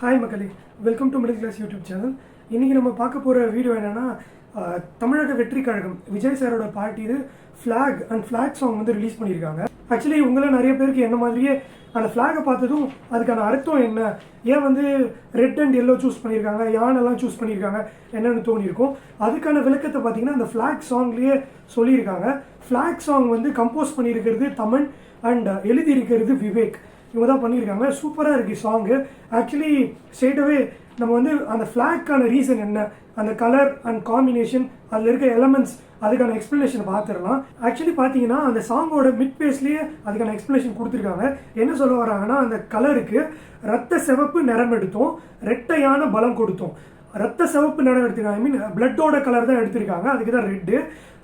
Hi மக்களே welcome to middle class YouTube channel இன்றைக்கி நம்ம பார்க்க போகிற வீடியோ என்னென்னா தமிழக வெற்றி கழகம் விஜய் சாரோட பாட்டு இது ஃப்ளாக் அண்ட் ஃப்ளாக் சாங் வந்து ரிலீஸ் பண்ணியிருக்காங்க. ஆக்சுவலி உங்களை நிறைய பேருக்கு என்ன மாதிரியே அந்த ஃப்ளாகை பார்த்ததும் அதுக்கான அர்த்தம் என்ன? ஏன் வந்து ரெட் அண்ட் எல்லோ சூஸ் பண்ணியிருக்காங்க? யானெல்லாம் சூஸ் பண்ணியிருக்காங்க? என்னென்னு தோணியிருக்கும். அதுக்கான விளக்கத்தை பார்த்தீங்கன்னா அந்த ஃப்ளாக் சாங்லேயே சொல்லியிருக்காங்க. ஃப்ளாக் சாங் வந்து கம்போஸ் பண்ணியிருக்கிறது தமன் அண்ட் எழுதியிருக்கிறது விவேக். இவங்க தான் பண்ணியிருக்காங்க சூப்பராக இருக்குது சாங்கு ஆக்சுவலி ஸ்ட்ரெயிட்டாகவே நம்ம வந்து அந்த ஃப்ளாக்கான ரீசன் என்ன? அந்த கலர் அண்ட் காம்பினேஷன் அதில் இருக்க எலமெண்ட்ஸ் அதுக்கான எக்ஸ்ப்ளனேஷன் பார்த்துடலாம். ஆக்சுவலி பார்த்தீங்கன்னா அந்த சாங்கோட மிட் பேஸ்லேயே அதுக்கான எக்ஸ்ப்ளனேஷன் கொடுத்துருக்காங்க. என்ன சொல்ல வராங்கன்னா அந்த கலருக்கு ரத்த சிவப்பு நிறம் எடுத்தோம். ரெட்டையான பலம் கொடுத்தோம். ரத்த சிவப்பு நிறம் எடுத்திருக்காங்க. ஐ மீன் பிளட்டோட கலர் தான் எடுத்திருக்காங்க. அதுக்கு தான் ரெட்டு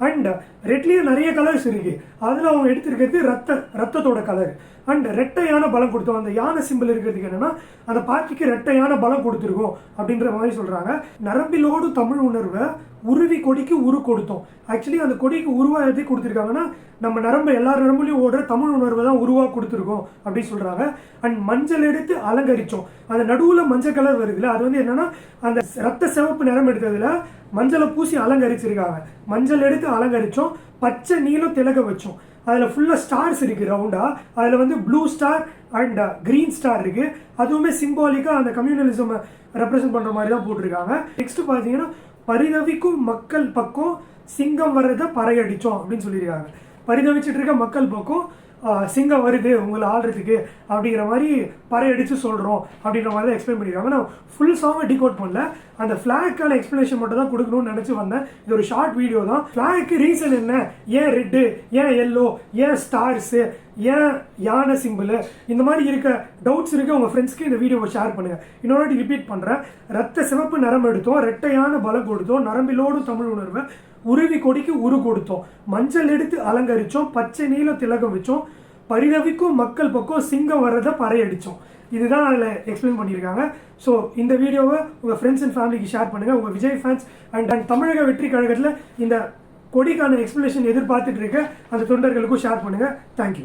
அண்ட் ரெட்லேயே நிறைய கலர்ஸ் இருக்குது அதில் அவங்க எடுத்திருக்கிறது ரத்த ரத்தத்தோட கலர் அண்ட் ரெட்டையான பலம் கொடுத்தோம். அந்த யானை சிம்பிள் இருக்கிறதுக்கு என்னன்னா அந்த பார்ட்டிக்கு ரெட்டையான பலம் கொடுத்துருக்கோம் அப்படின்ற மாதிரி சொல்கிறாங்க நரம்பிலோடு தமிழ் உணர்வை உருவி கொடிக்கு உரு கொடுத்தோம். ஆக்சுவலி அந்த கொடிக்கு உருவாக எதை கொடுத்துருக்காங்கன்னா நம்ம நரம்பு எல்லா நரம்புலையும் ஓடுற தமிழ் உணர்வை தான் உருவாக கொடுத்துருக்கோம் அப்படின்னு சொல்கிறாங்க அண்ட் மஞ்சள் எடுத்து அலங்கரித்தோம் அந்த நடுவில் மஞ்சள் கலர் வருதுல்ல அது வந்து என்னன்னா அந்த ரத்த சிவப்பு நிறம் எடுத்ததில் மஞ்சளை பூசி அலங்கரிச்சிருக்காங்க. மஞ்சள் எடுத்து அலங்கரித்தோம் பச்சை நீலம் திலக வச்சோம். அதில் ஃபுல்லாக ஸ்டார்ஸ் இருக்குது ரவுண்டாக அதில் வந்து blue star and green star இருக்குது அதுவுமே சிம்பாலிக்காக அந்த கம்யூனலிசம் ரெப்ரசென்ட் பண்ணுற மாதிரி தான் போட்டிருக்காங்க. நெக்ஸ்ட் பார்த்தீங்கன்னா பரிதவிக்கும் மக்கள் பக்கம் சிங்கம் வர்றதை பறையடிச்சோம் அப்படின்னு சொல்லியிருக்காங்க. பரிதவிச்சிட்டு இருக்க மக்கள் பக்கம் சிங்கம் வருது உங்களை ஆடுறதுக்கு அப்படிங்கிற மாதிரி பறையடித்து சொல்கிறோம் அப்படின்ற மாதிரி தான் எக்ஸ்பிளைன் பண்ணியிருக்காங்க நான் ஃபுல் சாங்கை டிகோட் பண்ணல. அந்த ஃப்ளாக்கான எக்ஸ்பிளேஷன் மட்டும் தான் கொடுக்கணும்னு நினச்சி வந்தேன். இது ஒரு ஷார்ட் வீடியோ தான். ஃப்ளாக்கு ரீசன் என்ன? ஏன் ரெட்டு ஏன் எல்லோ ஏன் ஸ்டார்ஸு ஏன் யானை சிம்பிள் இந்த மாதிரி இருக்க டவுட்ஸ் இருக்க. உங்கள் ஃப்ரெண்ட்ஸ்க்கு இந்த வீடியோவை ஷேர் பண்ணுங்கள் இன்னொரு ரிப்பீட் பண்ணுறேன் ரத்த சிவப்பு நரம்பு எடுத்தோம். ரெட்டையான பலம் கொடுத்தோம். நரம்பிலோடும் தமிழ் உணர்வை. உருவி கொடிக்கு உரு கொடுத்தோம். மஞ்சள் எடுத்து அலங்கரித்தோம் பச்சை நீல திலகம் வச்சோம். பரிதவிக்கும் மக்கள் பக்கம் சிங்கம் வர்றதை பறையடித்தோம் இதுதான் அதில் எக்ஸ்பிளைன் பண்ணியிருக்காங்க. ஸோ இந்த வீடியோவை உங்கள் ஃப்ரெண்ட்ஸ் அண்ட் ஃபேமிலிக்கு ஷேர் பண்ணுங்கள் உங்கள் விஜய் ஃபேன்ஸ் அண்ட் அண்ட் தமிழக வெற்றி கழகத்தில் இந்த கொடிக்கான எக்ஸ்பிளனேஷன் எதிர்பார்த்துட்டு இருக்க அந்த தொண்டர்களுக்கும் ஷேர் பண்ணுங்கள் தேங்க்யூ